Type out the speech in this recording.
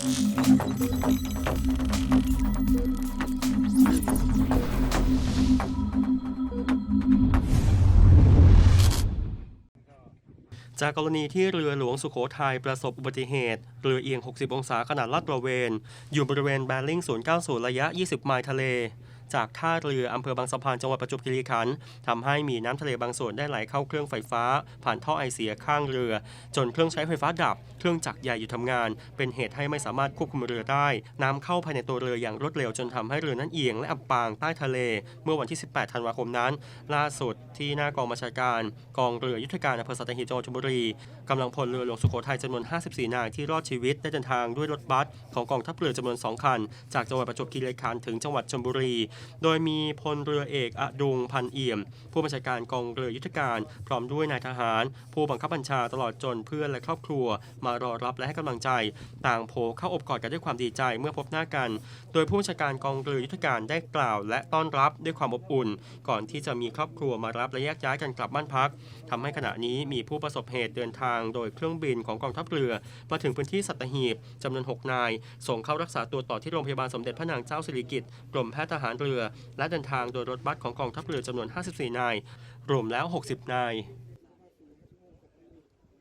จากกรณีที่เรือหลวงสุโขทัยประสบอุบัติเหตุ เรือเอียง 60 องศาขนาดลาดตระเวน อยู่บริเวณแบริ่ง090 ระยะ 20 ไมล์ทะเล จากท่าเรืออำเภอบางสะพานจังหวัดประจวบคีรีขันธ์ทำให้มีน้ำทะเลบางส่วนได้ไหลเข้าเครื่องไฟฟ้า ผ่านท่อไอเสียข้างเรือ จนเครื่องใช้ไฟฟ้าดับ เครื่องจักรใหญ่อยู่ทำงาน เป็นเหตุให้ไม่สามารถควบคุมเรือได้ น้ำเข้าภายในตัวเรืออย่างรวดเร็วจนทำให้เรือนั้นเอียงและอับปางใต้ทะเล เมื่อวันที่ 18 ธันวาคมนั้น ล่าสุดที่หน้ากองบัญชาการ กองเรือยุทธการอำเภอสัตหีบจังหวัดชลบุรีกำลังพลเรือหลวงสุโขทัยจำนวน 54 นายที่รอดชีวิตได้เดินทางด้วยรถบัสของกองทัพเรือจำนวน 2 คัน จากจังหวัดประจวบคีรีขันธ์ถึงจังหวัดชลบุรีโดยมีพลเรือเอกอดุงพันเอี่ยม ผู้บัญชาการกองเรือยุทธการ พร้อมด้วยนายทหาร ผู้บังคับบัญชาตลอดจนเพื่อนและครอบครัว มารอรับและให้กำลังใจ ต่างโผเข้าอบกอดกันด้วยความดีใจเมื่อพบหน้ากัน โดยผู้บัญชาการกองเรือยุทธการได้กล่าว และต้อนรับด้วยความอบอุ่น ก่อนที่จะมีครอบครัวมารับและแยกย้ายกันกลับบ้านพักทำให้ขณะนี้มีผู้ประสบเหตุเดินทาง โดยเครื่องบินของกองทัพเรือ มาถึงพื้นที่สัตหีบจำนวน6นาย ส่งเข้ารักษาตัวต่อที่โรงพยาบาลสมเด็จพระนางเจ้าสิริกิติ์กรมแพทย์ทหารเรือ และเดินทางโดยรถบัสของกองทัพเรือจำนวน 54 นาย รวมแล้ว 60 นาย